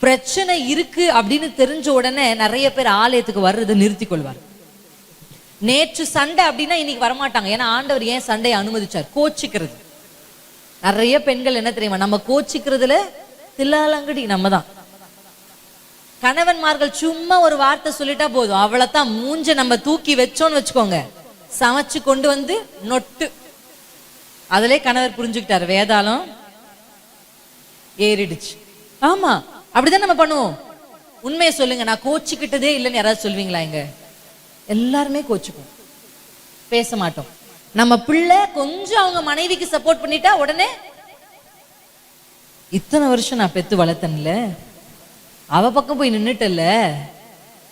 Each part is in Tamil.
பிரச்சனை இருக்கு அப்படின்னு தெரிஞ்ச உடனே நிறைய பேர் ஆலயத்துக்கு வர்றதை நிறுத்தி கொள்வார் நேற்று சண்டை அப்படின்னா இன்னைக்கு வரமாட்டாங்க. ஏன்னா ஆண்டவர் ஏன் சண்டையை அனுமதிச்சார்? கோச்சிக்கிறது. நிறைய பெண்கள் என்ன தெரியுமா? நம்ம கோச்சிக்கிறதுல தில்லாலங்கடி நம்ம தான் கணவன்மார்கள் சும்மா ஒரு வார்த்தை சொல்லிட்டா போதும். அவ்வளவுதான் மூஞ்ச நம்ம தூக்கி வச்சோன்னு வச்சுக்கோங்க. சமைச்சு கொண்டு வந்து நொட்டு. அதிலே கணவர் புரிஞ்சுக்கிட்டார். வேதாளம் ஏறிடுச்சு. ஆமா. அப்படிதான் நம்ம பண்ணுவோம். உண்மையை சொல்லுங்க. நான் கோச்சிக்கிட்டதே இல்லைன்னு யாராவது சொல்லுவீங்களா எங்க எல்லாருமே கோச்சுக்குவோம் பேச மாட்டோம். நம்ம பிள்ளை கொஞ்சம் அவங்க மனைவிக்கு சப்போர்ட் பண்ணிட்டா உடனே இத்தனை வருஷம் நான் பெத்து வளர்த்தேன்ல. அவ பக்கம் போய் நின்னுட்டல்ல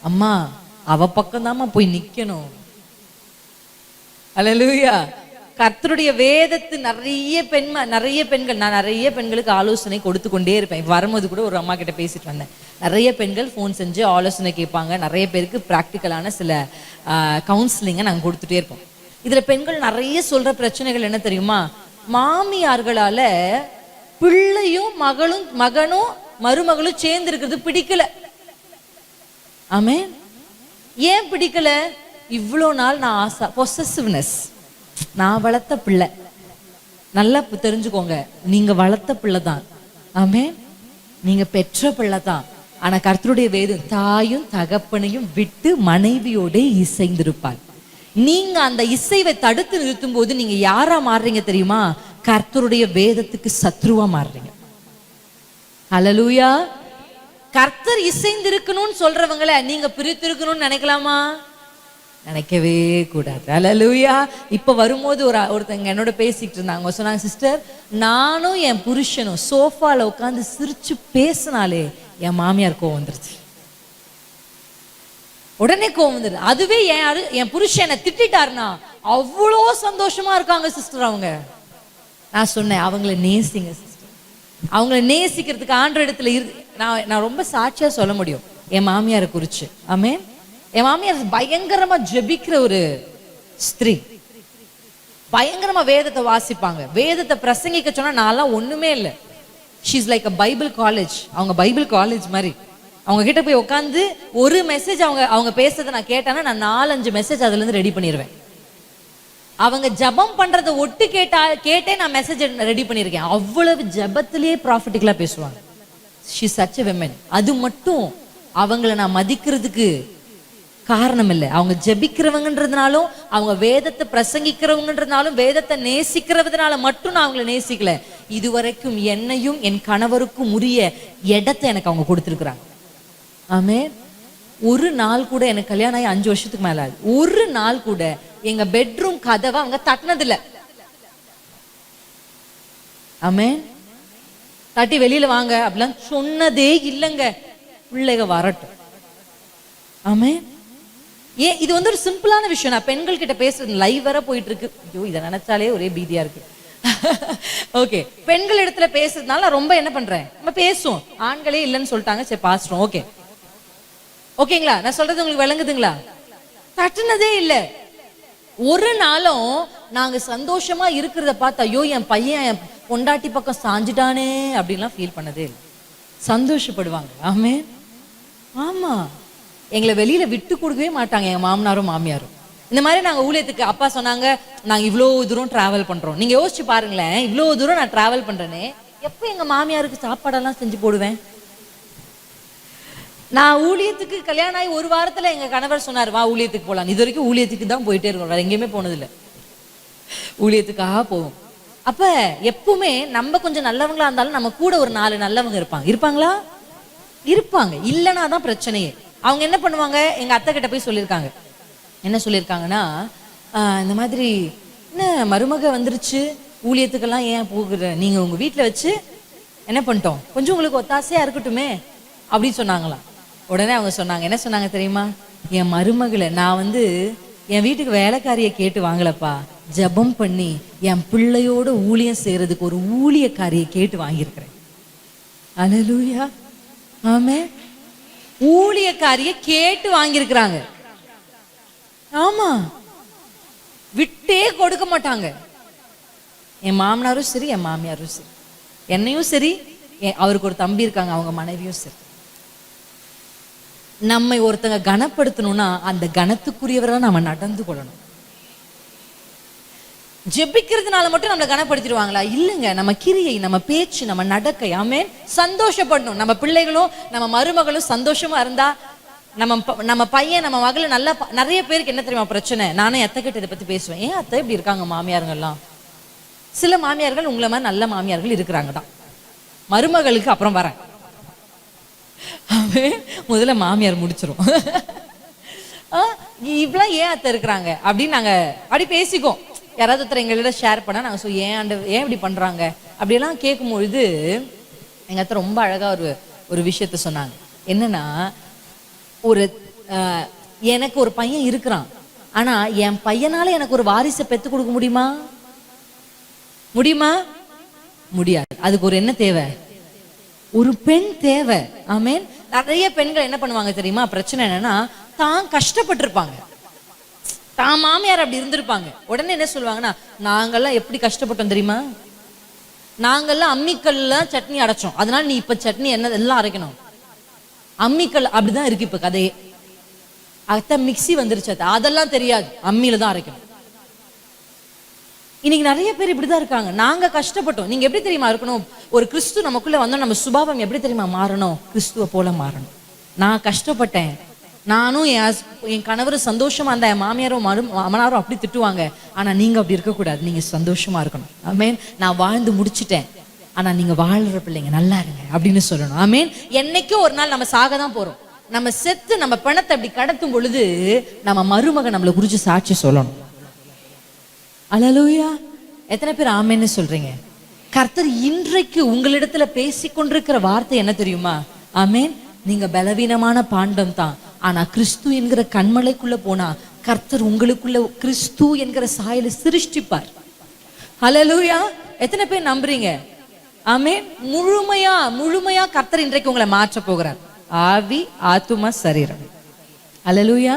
அம்மா அவ பக்கம் போய் நிக்கணும். அல்லேலூயா கர்த்தருடைய வேதத்து நிறைய பெண் நிறைய பெண்கள் நான் நிறைய பெண்களுக்கு ஆலோசனை கொடுத்து கொண்டே இருப்பேன். வரும்போது கூட ஒரு அம்மா கிட்ட பேசிட்டு வந்தேன். நிறைய பெண்கள் ஃபோன் செஞ்சு ஆலோசனை கேட்பாங்க. நிறைய பேருக்கு ப்ராக்டிக்கலான சில கவுன்சிலிங்கை நாங்கள் கொடுத்துட்டே இருப்போம். இதில் பெண்கள் நிறைய சொல்கிற பிரச்சனைகள் என்ன தெரியுமா? மாமியார்களால் பிள்ளையும் மகளும் மகனும் மருமகளும் சேர்ந்து இருக்கிறது பிடிக்கல. ஆமே ஏன் பிடிக்கல? இவ்வளோ நாள் நான் ஆசை பொசசிவ்னஸ் நான் வளர்த்த பிள்ளை. நல்லா தெரிஞ்சுக்கோங்க. நீங்க வளர்த்த பிள்ளை தான் ஆமே நீங்க பெற்ற பிள்ளை தான் ஆனா கர்த்தருடைய வேதம் தாயும் தகப்பனையும் விட்டு மனைவியோட இசைந்திருப்பாள் நீங்க அந்த இசைவை தடுத்து நிறுத்தும் போது நீங்க யாரா மாறுறீங்க தெரியுமா? கர்த்தருடைய வேதத்துக்கு சத்ருவா மாறுறீங்க. அலலூயா கர்த்தர் இசைந்திருக்கணும்னு சொல்றவங்கள நீங்க பிரித்திருக்கணும்னு நினைக்கலாமா? நினைக்கவே கூடாது. ஹalleluya இப்போ வரும்போது ஒரு ஒருத்தங்க என்னோட பேசிக்கிட்டு இருந்தாங்க. சொன்னாங்க சிஸ்டர் நானும் என் புருஷனும் சோஃபாவில் உட்காந்து சிரிச்சு பேசினாலே என் மாமியார் கோவம் வந்துருச்சு. உடனே கோவம் வந்துருது. அதுவே என் அது என் புருஷன் என்னை திட்டிட்டாருன்னா அவ்வளோ சந்தோஷமா இருக்காங்க சிஸ்டர் அவங்க. நான் சொன்னேன் அவங்கள நேசிங்க சிஸ்டர் அவங்கள நேசிக்கிறதுக்கு ஆண்ட இடத்துல இரு நான் நான் ரொம்ப சாட்சியாக சொல்ல முடியும். என் மாமியாரை குறிச்சு. ஆமே என் மாமியார் பயங்கரமா ஜெபிக்கிற ஒரு ஸ்திரீ. பயங்கரமா வேதத்தை வாசிப்பாங்க. வேதத்தை பிரசங்கிக்க சொன்னா நான்லாம் ஒண்ணுமே இல்லை. She's like a Bible college அவங்க பைபிள் காலேஜ் மாதிரி. அவங்க கிட்ட போய் உட்காந்து ஒரு மெசேஜ் அவங்க அவங்க பேசுறதை நான் கேட்டேன்னா நான் நாலஞ்சு மெசேஜ் அதுல இருந்து ரெடி பண்ணிடுவேன் அவங்க ஜெபம் பண்றத ஒட்டு கேட்டா கேட்டே நான் மெசேஜ் ரெடி பண்ணியிருக்கேன் அவ்வளவு ஜபத்திலேயே ப்ராஃபிட்டிக்கலா பேசுவாங்க. ஷி சச் விமன் அது மட்டும் அவங்கள நான் மதிக்கிறதுக்கு காரணம் இல்லை அவங்க ஜெபிக்கிறவங்கன்றதுனாலும் அவங்க வேதத்தை பிரசங்கிக்கிறவங்கன்றதுனாலும் வேதத்தை நேசிக்கிறதுனால மட்டும் நான் அவங்கள நேசிக்கல. இதுவரைக்கும் என்னையும் என் கணவருக்கும் உரிய இடத்தை எனக்கு அவங்க கொடுத்துருக்குறாங்க. ஆமே ஒரு நாள் கூட எனக்கு கல்யாணம் ஆகி அஞ்சு வருஷத்துக்கு மேல ஆகுது. ஒரு நாள் கூட எங்க பெட்ரூம் கதவை அவங்க தட்டினதில்ல. ஆமே தட்டி வெளியில வாங்க அப்படிலாம் சொன்னதே இல்லைங்க. பிள்ளைங்க வரட்டும். ஆமே ஏன் இது வந்து ஒரு சிம்பிளான விஷயம். நான் பெண்கள் கிட்ட பேசுறது லைவ் வர போயிட்டு இருக்கு ஐயோ இதை நினைச்சாலே ஒரே பீதியா இருக்கு. ஓகே பெண்கள் இடத்துல பேசுறதுனால நான் ரொம்ப என்ன பண்றேன்? நம்ம பேசுவோம். ஆண்களே இல்லைன்னு சொல்லிட்டாங்க. சரி பாசிட்டோம் ஓகே ஓகேங்களா நான் சொல்றது உங்களுக்கு விளங்குதுங்களா? தட்டுனதே இல்லை. ஒரு நாளும் நாங்க சந்தோஷமா இருக்கிறத பார்த்து ஐயோ என் பையன் என் பொண்டாட்டி பக்கம் சாஞ்சிட்டானே அப்படின்லாம் ஃபீல் பண்ணதே இல்லை. சந்தோஷப்படுவாங்க. ஆமே ஆமா. எங்களை வெளியில விட்டு கொடுக்கவே மாட்டாங்க. எங்க மாமனாரும் மாமியாரும். இந்த மாதிரி நாங்க ஊழியத்துக்கு அப்பா சொன்னாங்க நாங்க இவ்வளோ தூரம் டிராவல் பண்றோம். நீங்க யோசிச்சு பாருங்களேன் இவ்வளோ தூரம் நான் டிராவல் பண்ணுறேனே எப்போ எங்க மாமியாருக்கு சாப்பாடெல்லாம் செஞ்சு போடுவேன்? நான் ஊழியத்துக்கு கல்யாணம் ஆகி ஒரு வாரத்தில் எங்கள் கணவர் சொன்னார் வா ஊழியத்துக்கு போகலாம் இது வரைக்கும் ஊழியத்துக்கு தான் போயிட்டே இருக்கோம். வேற எங்கேயுமே போனதில்லை. ஊழியத்துக்காக போவோம். அப்போ எப்பவுமே நம்ம கொஞ்சம் நல்லவங்களா இருந்தாலும் நம்ம கூட ஒரு நாலு நல்லவங்க இருப்பாங்க. இருப்பாங்களா? இருப்பாங்க. இல்லைன்னா தான் பிரச்சனையே. அவங்க என்ன பண்ணுவாங்க? எங்க அத்தை கிட்ட போய் சொல்லியிருக்காங்க என்ன சொல்லியிருக்காங்கன்னா இந்த மாதிரி என்ன மருமக வந்துருச்சு? ஊழியத்துக்கெல்லாம் ஏன் போகிற? நீங்க உங்க வீட்டில் வச்சு என்ன பண்ணிட்டோம்? கொஞ்சம் உங்களுக்கு ஒத்தாசையா இருக்கட்டுமே அப்படின்னு சொன்னாங்களாம். உடனே அவங்க சொன்னாங்க என்ன சொன்னாங்க தெரியுமா? என் மருமகளை நான் வந்து என் வீட்டுக்கு வேலைக்காரியை கேட்டு வாங்கலப்பா. ஜெபம் பண்ணி என் பிள்ளையோட ஊழியம் செய்யறதுக்கு ஒரு ஊழியக்காரியை கேட்டு வாங்கியிருக்கிறேன். அலலூயா ஆமே ஊழியக்காரிய கேட்டு வாங்கியிருக்கிறாங்க. ஆமா. விட்டே கொடுக்க மாட்டாங்க. என் மாமனாரும் சரி என் மாமியாரும் சரி. என்னையும் சரி அவருக்கு ஒரு தம்பி இருக்காங்க அவங்க மனைவியும் சரி. நம்மை ஒருத்தங்க கனப்படுத்தணும்னா அந்த கனத்துக்குரியவரா நம்ம நடந்து கொள்ளணும். ஜெபிக்கிறதுனால மட்டும் நம்மளை கனப்படுத்திடுவாங்களா? இல்லைங்க. நம்ம கிரியை நம்ம பேச்சு நம்ம நடக்கை. ஆமே சந்தோஷப்படணும். நம்ம பிள்ளைகளும் நம்ம மருமகளும் சந்தோஷமா இருந்தா நம்ம ப- நம்ம பையன் நம்ம மகளும் நல்லா ப- நிறைய பேருக்கு என்ன தெரியுமா பிரச்சனை? நானும் எத்த கிட்ட இதை பத்தி பேசுவேன். ஏன் அத்தை இப்படி இருக்காங்க மாமியாருங்கெல்லாம் சில மாமியார்கள் உங்களை மாதிரி நல்ல மாமியார்கள் இருக்கிறாங்க தான் மருமகளுக்கு அப்புறம் வரேன். முதல்ல மாமியார் முடிச்சிரும். ஆ, ஏன் அத்தை இருக்கிறாங்க? அப்படின்னு நாங்க அப்படி பேசிக்கோம் யாராவது ஒருத்தர் எங்கள்கிட்ட ஷேர் பண்ணா நாங்கள் சொல்லி ஏன் ஆண்டு ஏன் இப்படி பண்ணுறாங்க அப்படிலாம் கேட்கும்பொழுது எங்கள் அத்தை ரொம்ப அழகாக ஒரு ஒரு விஷயத்த சொன்னாங்க. என்னன்னா ஒரு எனக்கு ஒரு பையன் இருக்கிறான். ஆனா என் பையனால எனக்கு ஒரு வாரிசை பெத்து கொடுக்க முடியுமா? முடியுமா? முடியாது. அதுக்கு ஒரு என்ன தேவை? ஒரு பெண் தேவை. ஆமேன். நிறைய பெண்கள் என்ன பண்ணுவாங்க தெரியுமா? பிரச்சனை என்னன்னா தான் கஷ்டப்பட்டிருப்பாங்க. தான் மாமியார் அப்படி இருந்திருப்பாங்க. உடனே என்ன சொல்லுவாங்கன்னா நாங்கெல்லாம் எப்படி கஷ்டப்பட்டோம் தெரியுமா? நாங்கெல்லாம் அம்மிக்கல்ல சட்னி அடைச்சோம் அதனால நீ இப்ப சட்னி என்ன எல்லாம் அரைக்கணும். அம்மிக்கல் அப்படிதான் இருக்கு இப்ப கதையே. அத்த மிக்ஸி வந்துருச்சு அத்தை. அதெல்லாம் தெரியாது. அம்மியில தான் அரைக்கணும். இன்னைக்கு நிறைய பேர் இப்படிதான் இருக்காங்க. நாங்க கஷ்டப்பட்டோம். நீங்க எப்படி தெரியுமா இருக்கணும்? ஒரு கிறிஸ்து நமக்குள்ள வந்தோம். நம்ம சுபாவம் எப்படி தெரியுமா? மாறணும். கிறிஸ்துவ போல மாறணும். நான் கஷ்டப்பட்டேன். நானும் என் என் கணவரும் சந்தோஷமா இருந்தா என் மாமியாரும் மரு மாமனாரும் அப்படி திட்டுவாங்க. ஆனா நீங்க அப்படி இருக்கக்கூடாது. நீங்க சந்தோஷமா இருக்கணும். ஆமேன் நான் வாழ்ந்து முடிச்சிட்டேன். ஆனா நீங்க வாழ்ற பிள்ளைங்க நல்லா இருங்க அப்படின்னு சொல்லணும். ஆமேன் என்னைக்கும் ஒரு நாள் நம்ம சாக தான் போறோம். நம்ம செத்து நம்ம பணத்தை அப்படி கடத்தும் பொழுது நம்ம மருமக நம்மளை குறிச்சு சாட்சி சொல்லணும். அலலூயா எத்தனை பேர் ஆமேன்னு சொல்றீங்க? கர்த்தர் இன்றைக்கு உங்களிடத்துல பேசிக்கொண்டிருக்கிற வார்த்தை என்ன தெரியுமா? ஆமேன் நீங்க பலவீனமான பாண்டம் தான். ஆனா கிறிஸ்து என்கிற கண்மலைக்குள்ள போனா கர்த்தர் உங்களுக்குள்ள கிறிஸ்து என்கிற சாயலை சிருஷ்டிப்பார். ஹலலூயா எத்தனை பேர் நம்புறீங்க? ஆமே முழுமையா முழுமையா கர்த்தர் இன்றைக்கு உங்களை மாற்ற போகிறார். ஆவி ஆத்துமா சரீரம். அலலூயா